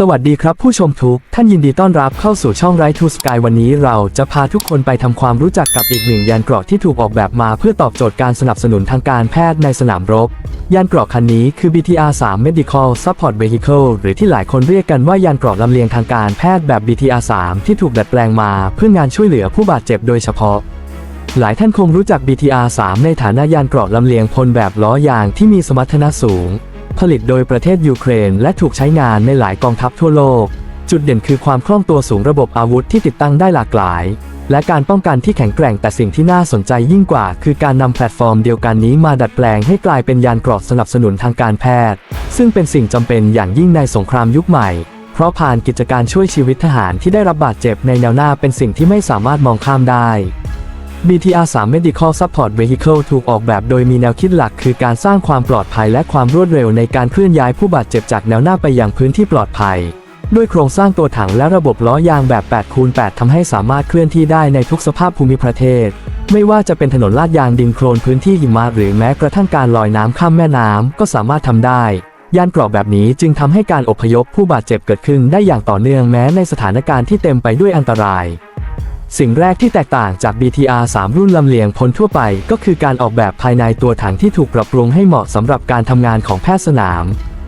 สวัสดีครับผู้ชมทุกท่านยินดีต้อนรับเข้าสู่ช่องไรทูสกายวันนี้เราจะพาทุกคนไปทำความรู้จักกับอีกหนึ่งยานเกราะที่ถูกออกแบบมาเพื่อตอบโจทย์การสนับสนุนทางการแพทย์ในสนามรบ ยานเกราะคันนี้คือ BTR 3 Medical Support Vehicle หรือที่หลายคนเรียกกันว่ายานเกราะลำเลียงทางการแพทย์แบบ BTR 3ที่ถูกดัดแปลงมาเพื่องานช่วยเหลือผู้บาดเจ็บโดยเฉพาะหลายท่านคงรู้จัก BTR 3ในฐานะยานเกราะลำเลียงพลแบบล้อยางที่มีสมรรถนะสูง ผลิตโดยประเทศยูเครน และถูกใช้งานในหลายกองทัพทั่วโลก จุดเด่นคือความคล่องตัวสูงระบบอาวุธที่ติดตั้งได้หลากหลาย และการป้องกันที่แข็งแกร่งแต่สิ่งที่น่าสนใจยิ่งกว่า คือการนำแพลตฟอร์มเดียวกันนี้มาดัดแปลงให้กลายเป็นยานเกราะสนับสนุนทางการแพทย์ ซึ่งเป็นสิ่งจำเป็นอย่างยิ่งในสงครามยุคใหม่ เพราะผ่านกิจการช่วยชีวิตทหารที่ได้รับบาดเจ็บในแนวหน้าเป็นสิ่งที่ไม่สามารถมองข้ามได้ BTR 3 Medical Support Vehicle ถูกออกแบบโดยมีแนวคิดหลักคือการสร้างความปลอดภัยและความรวดเร็วในการเคลื่อนย้ายผู้บาดเจ็บจากแนวหน้าไปยังพื้นที่ปลอดภัย ด้วยโครงสร้างตัวถังและระบบล้อยางแบบ8คูณ8ทำให้สามารถเคลื่อนที่ได้ในทุกสภาพภูมิประเทศ ไม่ว่าจะเป็นถนนลาดยางดินโคลนพื้นที่หิมะหรือแม้กระทั่งการลอยน้ำข้ามแม่น้ำก็สามารถทำได้ ยานเกราะแบบนี้จึงทำให้การอพยพผู้บาดเจ็บเกิดขึ้นได้อย่างต่อเนื่องแม้ในสถานการณ์ที่เต็มไปด้วยอันตราย สิ่งแรกที่แตกต่างจาก BTR 3 รุ่นลำเลียงพลทั่วไป ก็คือการออกแบบภายในตัวถังที่ถูกปรับปรุงให้เหมาะสำหรับการทำงานของแพทย์สนาม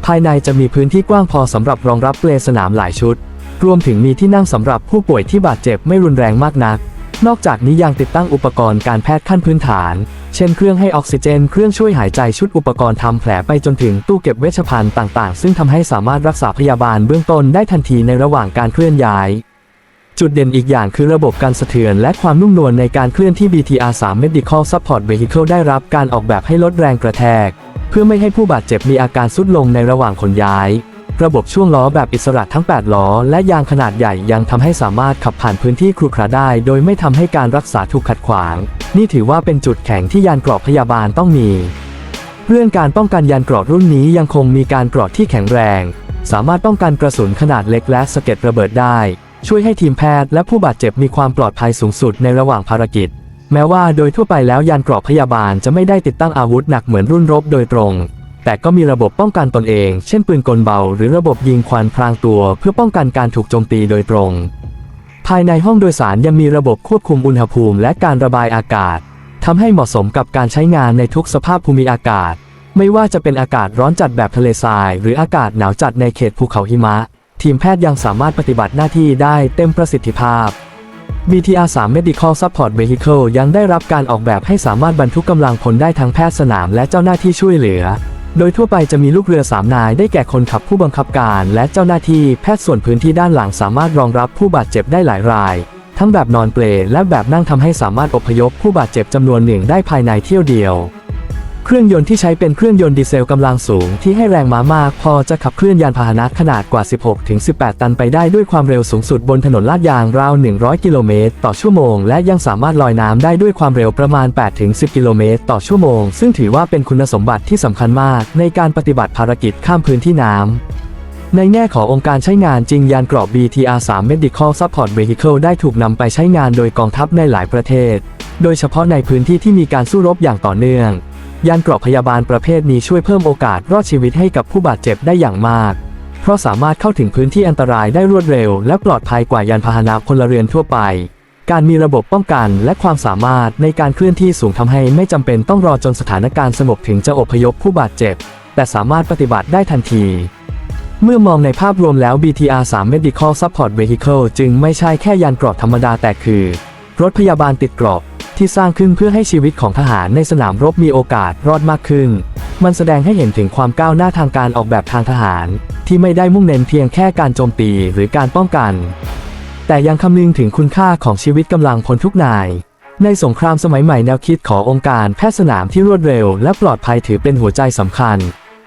ภายในจะมีพื้นที่กว้างพอสำหรับรองรับเปลสนามหลายชุด รวมถึงมีที่นั่งสำหรับผู้ป่วยที่บาดเจ็บไม่รุนแรงมากนัก นอกจากนี้ยังติดตั้งอุปกรณ์การแพทย์ขั้นพื้นฐาน เช่นเครื่องให้ออกซิเจน เครื่องช่วยหายใจชุดอุปกรณ์ทำแผลไปจนถึงตู้เก็บเวชภัณฑ์ต่าง ๆ ซึ่งทำให้สามารถรักษาพยาบาลเบื้องต้นได้ทันทีในระหว่างการเคลื่อนย้าย จุดเด่นอีกอย่างคือระบบการสะเทือนและความนุ่มนวลในการเคลื่อนที่ BTR 3 Medical Support Vehicle ได้รับการออกแบบให้ลดแรงกระแทก เพื่อไม่ให้ผู้บาดเจ็บมีอาการสุดลงในระหว่างขนย้าย ระบบช่วงล้อแบบอิสระทั้ง 8 ล้อ และยางขนาดใหญ่ยังทำให้สามารถขับผ่านพื้นที่ครุขระได้ โดยไม่ทำให้การรักษาถูกขัดขวาง นี่ถือว่าเป็นจุดแข็งที่ยานเกราะพยาบาลต้องมี เรื่องการป้องกันยานเกราะรุ่นนี้ยังคงมีการเกราะที่แข็งแรง สามารถป้องกันกระสุนขนาดเล็กและสะเก็ดระเบิดได้ ช่วยให้ทีมแพทย์และผู้บาดเจ็บมีความปลอดภัยสูงสุดในระหว่างภารกิจ แม้ว่าโดยทั่วไปแล้วยานเกราะพยาบาลจะไม่ได้ติดตั้งอาวุธหนักเหมือนรุ่นรบโดยตรง แต่ก็มีระบบป้องกันตนเอง เช่นปืนกลเบา หรือระบบยิงควันพรางตัว เพื่อป้องกันการถูกโจมตีโดยตรง ภายในห้องโดยสารยังมีระบบควบคุมอุณหภูมิ และการระบายอากาศทำให้เหมาะสมกับการใช้งานในทุกสภาพภูมิอากาศ ไม่ว่าจะเป็นอากาศร้อนจัดแบบทะเลทราย หรืออากาศหนาวจัดในเขตภูเขาหิมะ ทีมแพทย์ยังสามารถปฏิบัติหน้าที่ได้เต็มประสิทธิภาพ BTR 3 Medical Support Vehicle ยังได้รับการออกแบบให้สามารถบรรทุกกำลังพลได้ทั้งแพทย์สนามและเจ้าหน้าที่ช่วยเหลือ โดยทั่วไปจะมีลูกเรือ 3 นายได้แก่คนขับผู้บังคับการและเจ้าหน้าที่แพทย์ส่วนพื้นที่ด้านหลังสามารถรองรับผู้บาดเจ็บได้หลายราย ทั้งแบบนอนเปลและแบบนั่งทำให้สามารถอพยพผู้บาดเจ็บจำนวนหนึ่งได้ภายในเที่ยวเดียว เครื่องยนต์ที่ใช้เป็นเครื่องยนต์ดีเซลกำลังสูงที่ให้แรงม้ามากพอจะขับเคลื่อนยานพาหนะขนาดกว่า 16-18 ตันไปได้ด้วยความเร็วสูงสุดบนถนนลาดยางราว 100 กิโลเมตรต่อชั่วโมง และยังสามารถลอยน้ำได้ด้วยความเร็วประมาณ 8-10 กิโลเมตรต่อชั่วโมง ซึ่งถือว่าเป็นคุณสมบัติที่สำคัญมากในการปฏิบัติภารกิจข้ามพื้นที่น้ำในแง่ขององค์การใช้งานจริงยานเกราะ BTR 3 Medical Support Vehicle ได้ถูกนำไปใช้งานโดยกองทัพในหลายประเทศ โดยเฉพาะในพื้นที่ที่มีการสู้รบอย่างต่อเนื่อง ยานเกราะพยาบาลประเภทนี้ช่วยเพิ่มโอกาสรอดชีวิตให้กับผู้บาดเจ็บได้อย่างมาก เพราะสามารถเข้าถึงพื้นที่อันตรายได้รวดเร็ว และปลอดภัยกว่ายานพาหนะพลเรือนทั่วไป การมีระบบป้องกันและความสามารถในการเคลื่อนที่สูงทำให้ไม่จำเป็นต้องรอจนสถานการณ์สงบถึงจะอพยพผู้บาดเจ็บ แต่สามารถปฏิบัติได้ทันที เมื่อมองในภาพรวมแล้ว BTR 3 Medical Support Vehicle จึงไม่ใช่แค่ยานเกราะธรรมดาแต่คือ รถพยาบาลติดกราะที่สร้างขึ้นเพื่อให้ชีวิตของทหารในสนามรบมีโอกาสรอดมากขึ้น มันแสดงให้เห็นถึงความก้าวหน้าทางการออกแบบทางทหาร ที่ไม่ได้มุ่งเน้นเพียงแค่การโจมตีหรือการป้องกัน แต่ยังคำนึงถึงคุณค่าของชีวิตกำลังพลทุกนาย ในสงครามสมัยใหม่แนวคิดขององค์การแพทย์สนามที่รวดเร็วและปลอดภัยถือเป็นหัวใจสำคัญ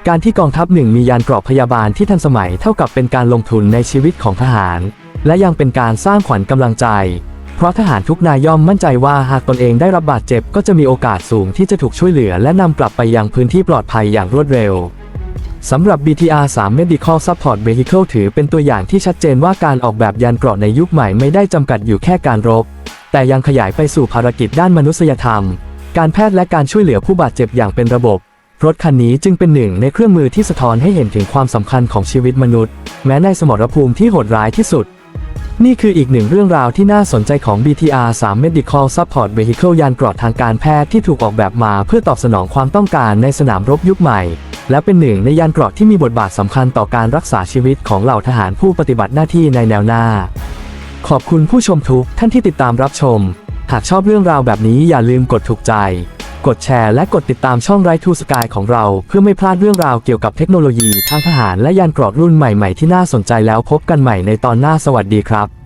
การที่กองทัพหนึ่งมียานเกราะพยาบาลที่ทันสมัยเท่ากับเป็นการลงทุนในชีวิตของทหาร และยังเป็นการสร้างขวัญกำลังใจ เพราะทหารทุกนายย่อมมั่นใจว่าหากตนเองได้รับบาดเจ็บก็จะมีโอกาสสูงที่จะถูกช่วยเหลือ และนำกลับไปยังพื้นที่ปลอดภัยอย่างรวดเร็วสำหรับ BTR 3 Medical Support Vehicle ถือเป็นตัวอย่างที่ชัดเจนว่าการออกแบบยานเกราะในยุคใหม่ไม่ได้จำกัดอยู่แค่การรบ แต่ยังขยายไปสู่ภารกิจด้านมนุษยธรรม การแพทย์และการช่วยเหลือผู้บาดเจ็บอย่างเป็นระบบ รถคันนี้จึงเป็นหนึ่งในเครื่องมือที่สะท้อนให้เห็นถึงความสำคัญของชีวิตมนุษย์ แม้ในสมรภูมิที่โหดร้ายที่สุด นี่คืออีกหนึ่งเรื่องราวที่น่าสนใจของ BTR 3 Medical Support Vehicle ยานกรอดทางการแพทย์ที่ถูกออกแบบมาเพื่อตอบสนองความต้องการในสนามรบยุคใหม่ และเป็นหนึ่งในยานเกราะที่มีบทบาทสำคัญต่อการรักษาชีวิตของเหล่าทหารผู้ปฏิบัติหน้าที่ในแนวหน้า ขอบคุณผู้ชมทุกท่านที่ติดตามรับชม หากชอบเรื่องราวแบบนี้อย่าลืมกดถูกใจ กดแชร์และกดติดตามช่องไรทูสกายของเรา เพื่อไม่พลาดเรื่องราวเกี่ยวกับเทคโนโลยีทางทหารและยานเกราะรุ่นใหม่ๆที่น่าสนใจแล้วพบกันใหม่ในตอนหน้าสวัสดีครับ